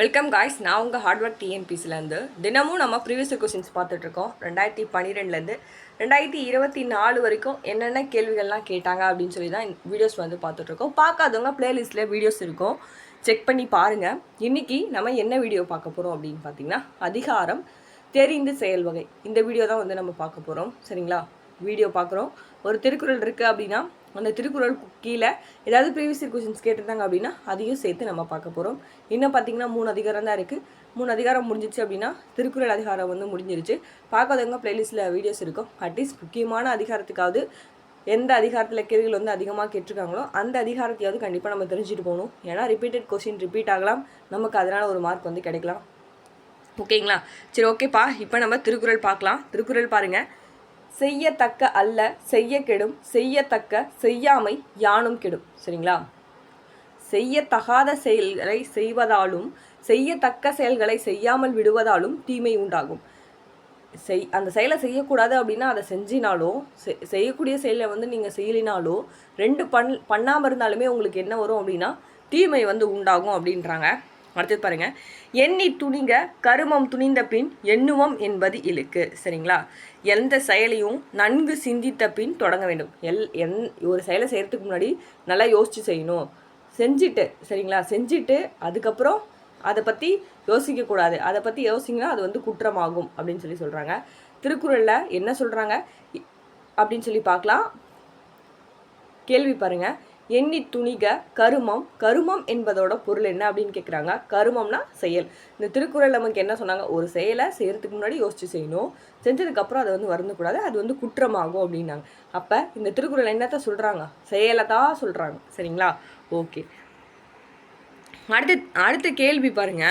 Welcome guys நான் உங்கள் hard work டிஎன்பிசிலேருந்து தினமும் நம்ம ப்ரீவியஸ் கொஸ்டின்ஸ் பார்த்துட்ருக்கோம் ரெண்டாயிரத்தி பன்னிரெண்டுலேருந்து ரெண்டாயிரத்தி இருபத்தி நாலு வரைக்கும் என்னென்ன கேள்விகள்லாம் கேட்டாங்க அப்படின்னு சொல்லி தான் வீடியோஸ் வந்து பார்த்துட்ருக்கோம் பார்க்காதவங்க ப்ளேலிஸ்ட்டில் வீடியோஸ் இருக்கும். செக் பண்ணி பாருங்கள் இன்றைக்கி நம்ம என்ன வீடியோ பார்க்க போகிறோம் அப்படின்னு பார்த்தீங்கன்னா அதிகாரம் தெரிந்து செயல் வகை. இந்த வீடியோ தான் வந்து நம்ம பார்க்க போகிறோம் சரிங்களா? வீடியோ பார்க்குறோம். ஒரு திருக்குறள் இருக்குது அப்படின்னா அந்த திருக்குறள் கீழே ஏதாவது ப்ரீவியஸ் கொஷின்ஸ் கேட்டிருந்தாங்க அப்படின்னா அதையும் சேர்த்து நம்ம பார்க்க போகிறோம் இன்னும் பார்த்தீங்கன்னா மூணு அதிகாரம் தான் இருக்குது மூணு அதிகாரம் முடிஞ்சிச்சு அப்படின்னா திருக்குறள் அதிகாரம் வந்து முடிஞ்சிருச்சு. பார்க்காதவங்க ப்ளேலிஸ்ட்டில் வீடியோஸ் இருக்கும். அட்லீஸ்ட் முக்கியமான அதிகாரத்துக்காவது எந்த அதிகாரத்தில் கேள்விகள் வந்து அதிகமாக கேட்டிருக்காங்களோ அந்த அதிகாரத்தையாவது கண்டிப்பாக நம்ம தெரிஞ்சுட்டு போகணும். ஏன்னா ரிப்பீட்டட் கொஸ்டின் ரிப்பீட் ஆகலாம். நமக்கு அதனால் ஒரு மார்க் வந்து கிடைக்கலாம். ஓகேங்களா சரி ஓகேப்பா இப்போ நம்ம திருக்குறள் பார்க்கலாம். திருக்குறள் பாருங்கள் செய்யத்தக்க அல்ல செய்ய கெடும் செய்யத்தக்க செய்யாமை யானும் கெடும். சரிங்களா? செய்யத்தகாத செயல்களை செய்வதாலும் செய்யத்தக்க செயல்களை செய்யாமல் விடுவதாலும் தீமை உண்டாகும். செய் அந்த செயலை செய்யக்கூடாது அப்படின்னா அதை செஞ்சினாலோ செ- செய்யக்கூடிய செயலை வந்து நீங்கள் செய்யலினாலோ ரெண்டு பண் பண்ணாமல் இருந்தாலுமே உங்களுக்கு என்ன வரும் அப்படின்னா தீமை வந்து உண்டாகும் அப்படின்றாங்க. அடுத்தது பாருங்கள் எண்ணி துணிங்க கருமம் துணிந்த பின் எண்ணுவம் என்பது இழுக்கு. சரிங்களா? எந்த செயலையும் நன்கு சிந்தித்த பின் தொடங்க வேண்டும். எல் எந் ஒரு செயலை செய்கிறதுக்கு முன்னாடி நல்லா யோசித்து செய்யணும். செஞ்சுட்டு சரிங்களா? செஞ்சுட்டு அதுக்கப்புறம் அதை பற்றி யோசிக்கக்கூடாது. அதை பற்றி யோசிங்கன்னா அது வந்து குற்றமாகும் அப்படின்னு சொல்லி சொல்கிறாங்க திருக்குறளில் என்ன சொல்கிறாங்க அப்படின்னு சொல்லி பார்க்கலாம். கேள்வி பாருங்கள் எண்ணி துணிக கருமம். கருமம் என்பதோட பொருள் என்ன அப்படின்னு கேட்குறாங்க கருமம்னா செயல். இந்த திருக்குறள் நமக்கு என்ன சொன்னாங்க? ஒரு செயலை செய்யறதுக்கு முன்னாடி யோசிச்சு செய்யணும். செஞ்சதுக்கப்புறம் அதை வந்து வருந்தக்கூடாது. அது வந்து குற்றமாகும் அப்படின்னாங்க. அப்போ இந்த திருக்குறள் என்னத்த சொல்கிறாங்க செயலை தான் சொல்கிறாங்க சரிங்களா? ஓகே. அடுத்த அடுத்த கேள்வி பாருங்க.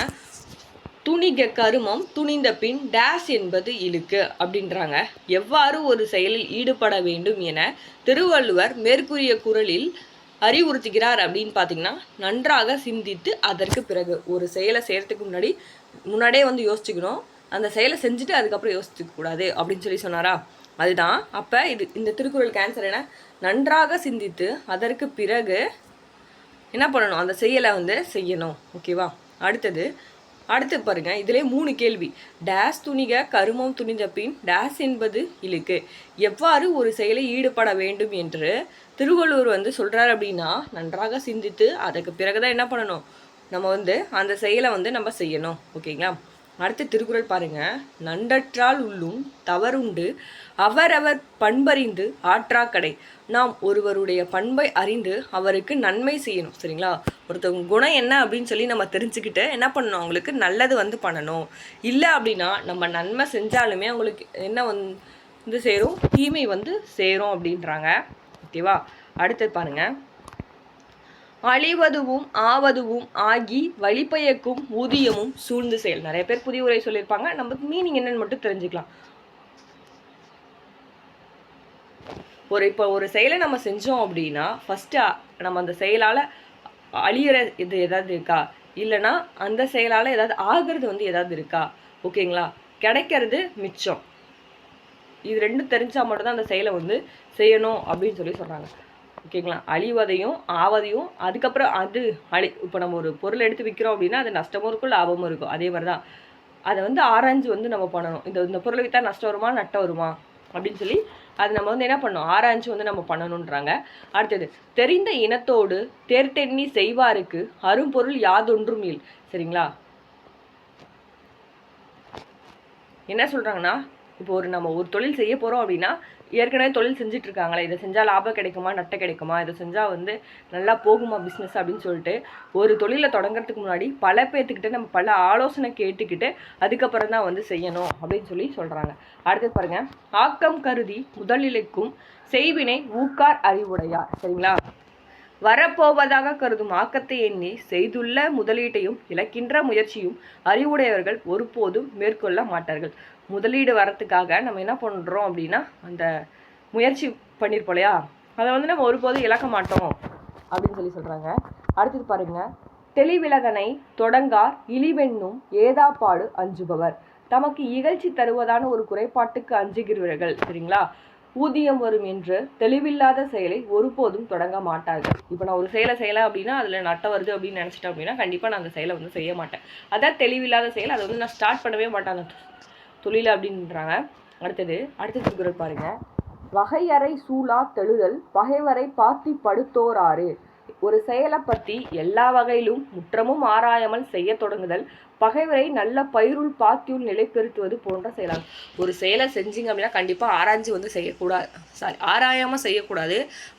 துணிக கருமம் துணிந்த பின் டேஷ் என்பது இழுக்கு அப்படின்றாங்க. எவ்வாறு ஒரு செயலில் ஈடுபட வேண்டும் என திருவள்ளுவர் மேற்கூறிய குறளில் அறிவுறுத்துகிறார் அப்படின்னு பார்த்தீங்கன்னா நன்றாக சிந்தித்து அதற்கு பிறகு ஒரு செயலை செய்கிறதுக்கு முன்னாடி முன்னாடியே வந்து யோசிச்சுக்கணும். அந்த செயலை செஞ்சுட்டு அதுக்கப்புறம் யோசிச்சுக்க கூடாது அப்படின்னு சொல்லி சொன்னாரா? அதுதான். அப்போ இது இந்த திருக்குறளுக்கு ஆன்சர் என்ன நன்றாக சிந்தித்து அதற்கு பிறகு என்ன பண்ணணும்? அந்த செயலை வந்து செய்யணும். ஓகேவா? அடுத்தது அடுத்து பாருங்க இதிலே மூணு கேள்வி. டேஸ் துணிக கருமம் துணிந்த பின் டேஸ் என்பது இழுக்கு. எவ்வாறு ஒரு செயலை ஈடுபட வேண்டும் என்று திருவள்ளுவர் வந்து சொல்கிறார் அப்படின்னா நன்றாக சிந்தித்து அதுக்கு பிறகுதான் என்ன பண்ணணும்? நம்ம வந்து அந்த செயலை வந்து நம்ம செய்யணும். ஓகேங்களா? அடுத்து திருக்குறள் பாருங்க. நண்டற்றால் உள்ளும் தவறுண்டு அவரவர் பண்பறிந்து ஆற்றாக்கடை நாம் ஒருவருடைய பண்பை அறிந்து அவருக்கு நன்மை செய்யணும் சரிங்களா? ஒருத்தவங்க குணம் என்ன அப்படின்னு சொல்லி நம்ம தெரிஞ்சுக்கிட்டு என்ன பண்ணணும்? அவங்களுக்கு நல்லது வந்து பண்ணணும். இல்லை அப்படின்னா நம்ம நன்மை செஞ்சாலுமே அவங்களுக்கு என்ன வந்து சேரும்? தீமை வந்து சேரும் அப்படின்றாங்க. ஓகேவா? அடுத்தது பாருங்கள் அழிவதுவும் ஆவதுவும் ஆகி வழிபயக்கும் ஊதியமும் சூழ்ந்து செயல். நிறைய பேர் புதிய உரை சொல்லியிருப்பாங்க. நம்ம மீனிங் என்னன்னு மட்டும் தெரிஞ்சுக்கலாம். ஒரு இப்போ ஒரு செயலை நம்ம செஞ்சோம் அப்படின்னா ஃபஸ்ட்டு நம்ம அந்த செயலால் அழியிற இது ஏதாவது இருக்கா? இல்லைன்னா அந்த செயலால் ஏதாவது ஆகிறது வந்து ஏதாவது இருக்கா? ஓகேங்களா? கிடைக்கிறது மிச்சம். இது ரெண்டும் தெரிஞ்சால் மட்டும்தான் அந்த செயலை வந்து செய்யணும் அப்படின்னு சொல்லி சொல்கிறாங்க ஓகேங்களா? அழிவதையும் ஆவதையும் அதுக்கப்புறம் அது அழி இப்போ நம்ம ஒரு பொருள் எடுத்து விற்கிறோம் அப்படின்னா அது நஷ்டமும் இருக்கும் லாபமும் இருக்கும். அதே மாதிரி தான். அதை வந்து ஆராய்ஞ்சு வந்து நம்ம பண்ணணும். இந்த இந்த பொருளை விற்றா நஷ்டம் வருமா நட்டம் வருமா? அப்படின்னு சொல்லி அது நம்ம வந்து என்ன பண்ணணும்? ஆராய்ஞ்சு வந்து நம்ம பண்ணணுன்றாங்க. அடுத்தது தெரிந்த இனத்தோடு தேர்தெண்ணி செய்வாருக்கு அரும்பொருள் யாதொன்றும் இல். சரிங்களா? என்ன சொல்கிறாங்கன்னா இப்போ ஒரு நம்ம ஒரு தொழில் செய்ய போகிறோம் அப்படின்னா ஏற்கனவே தொழில் செஞ்சுட்டு இருக்காங்களே இதை செஞ்சால் லாபம் கிடைக்குமா நட்டம் கிடைக்குமா இதை செஞ்சால் வந்து நல்லா போகுமா பிஸ்னஸ் அப்படின்னு சொல்லிட்டு ஒரு தொழிலை தொடங்குறதுக்கு முன்னாடி பல பேர்த்துக்கிட்ட நம்ம பல ஆலோசனை கேட்டுக்கிட்டு அதுக்கப்புறம் தான் வந்து செய்யணும் அப்படின்னு சொல்லி சொல்கிறாங்க அடுத்தது பாருங்க. ஆக்கம் கருதி முதலிலைக்கும் செய்வினை ஊக்கார் அறிவுடையார். சரிங்களா? வரப்போவதாக கருதும் ஆக்கத்தை எண்ணி செய்துள்ள முதலீட்டையும் இழக்கின்ற முயற்சியும் அறிவுடையவர்கள் ஒருபோதும் மேற்கொள்ள மாட்டார்கள். முதலீடு வரத்துக்காக நம்ம என்ன பண்ணுறோம் அப்படின்னா அந்த முயற்சி பண்ணியிருப்போம் இல்லையா? அதை வந்து நம்ம ஒருபோதும் இழக்க மாட்டோம் அப்படின்னு சொல்லி சொல்கிறாங்க அடுத்தது பாருங்க. தெளிவிலகனை தொடங்கார் இழிவென்னும் ஏதாப்பாடு அஞ்சுபவர். தமக்கு இகழ்ச்சி தருவதான ஒரு குறைபாட்டுக்கு அஞ்சுகிறவர்கள் சரிங்களா? ஊதியம் வரும் என்று தெளிவில்லாத செயலை ஒருபோதும் தொடங்க மாட்டார்கள். இப்போ நான் ஒரு செயலை செய்யலாம் அப்படின்னா அதில் நட்டம் வருது அப்படின்னு நினச்சிட்டேன் அப்படின்னா கண்டிப்பாக நான் அந்த செயலை வந்து செய்ய மாட்டேன். அதான் தெளிவில்லாத செயல் அதை வந்து நான் ஸ்டார்ட் பண்ணவே மாட்டேன். அந்த தொழில் அப்படின்றாங்க. அடுத்தது அடுத்த திருக்குறள் பாருங்கள் வகையறை சூழா தெழுதல் பகைவரை பாத்தி படுத்தோராறு ஒரு செயலை பற்றி எல்லா வகையிலும் முற்றமும் ஆராயாமல் செய்ய தொடங்குதல் பகைவரை நல்ல பயிருள் பாத்தியுள் நிலைப்பெறுத்துவது போன்ற செயலாகும் ஒரு செயலை செஞ்சீங்க அப்படின்னா கண்டிப்பாக ஆராய்ஞ்சு வந்து செய்யக்கூடாது சாரி ஆராயாமல் செய்யக்கூடாது.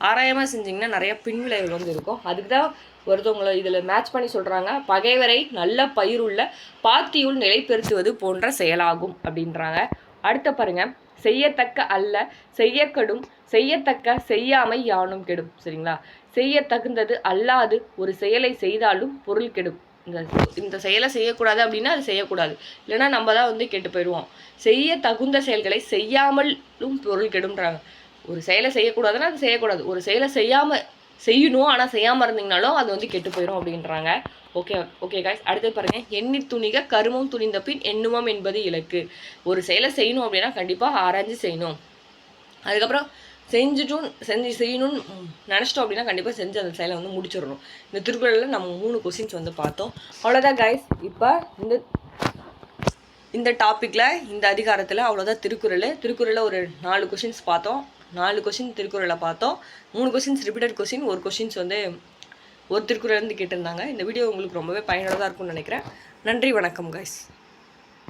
ஆராயாமல் செஞ்சீங்கன்னா நிறைய பின்விளைவுகள் வந்து இருக்கும். அதுக்கு தான் ஒருத்தவங்களை இதில் மேட்ச் பண்ணி சொல்கிறாங்க பகைவரை நல்ல பயிருள்ள பாத்தியுள் நிலைப்பெறுத்துவது போன்ற செயலாகும் அப்படின்றாங்க. அடுத்த பாருங்க செய்யத்தக்க அல்ல செய்யக்கடும் செய்யத்தக்க செய்யாமை யானும் கெடும் சரிங்களா? செய்ய தகுந்தது அல்லாது ஒரு செயலை செய்தாலும் பொருள் கெடும். இந்த இந்த செயலை செய்யக்கூடாது அப்படின்னா அது செய்யக்கூடாது. இல்லைன்னா நம்ம தான் வந்து கெட்டு போயிடுவோம். செய்ய தகுந்த செயல்களை செய்யாமலும் பொருள் கெடும்ன்றாங்க. ஒரு செயலை செய்யக்கூடாதுன்னா அது செய்யக்கூடாது. ஒரு செயலை செய்யாமல் செய்யணும் ஆனால் செய்யாமல் இருந்தீங்கனாலும் அது வந்து கெட்டு போயிடும் அப்படின்றாங்க. ஓகே ஓகே காய்ஸ் அடுத்து பாருங்கள் எண்ணி துணிக கருமம் துணிந்த பின் எண்ணுமம் என்பது இலக்கு. ஒரு செயலை செய்யணும் அப்படின்னா கண்டிப்பாக ஆராய்ஞ்சு செய்யணும். அதுக்கப்புறம் செஞ்சுட்டும் செஞ்சு செய்யணும்னு நினச்சிட்டோம் அப்படின்னா கண்டிப்பாக செஞ்சு அந்த செயலை வந்து முடிச்சிடணும். இந்த திருக்குறளில் நம்ம மூணு கொஸ்டின்ஸ் வந்து பார்த்தோம். அவ்வளோதான் கைஸ் இப்போ இந்த இந்த டாப்பிக்கில் இந்த அதிகாரத்தில் அவ்வளோதான் திருக்குறள். திருக்குறளில் ஒரு நாலு கொஷின்ஸ் பார்த்தோம். நாலு கொஷின் திருக்குறளை பார்த்தோம். மூணு கொஷின்ஸ் ரிப்பீட்டட் கொஷின் ஒரு கொஷின்ஸ் வந்து ஒரு திருக்குறள் இருந்து கேட்டிருந்தாங்க. இந்த வீடியோ உங்களுக்கு ரொம்பவே பயனுள்ளதாக இருக்கும்னு நினைக்கிறேன். நன்றி வணக்கம் கைஸ்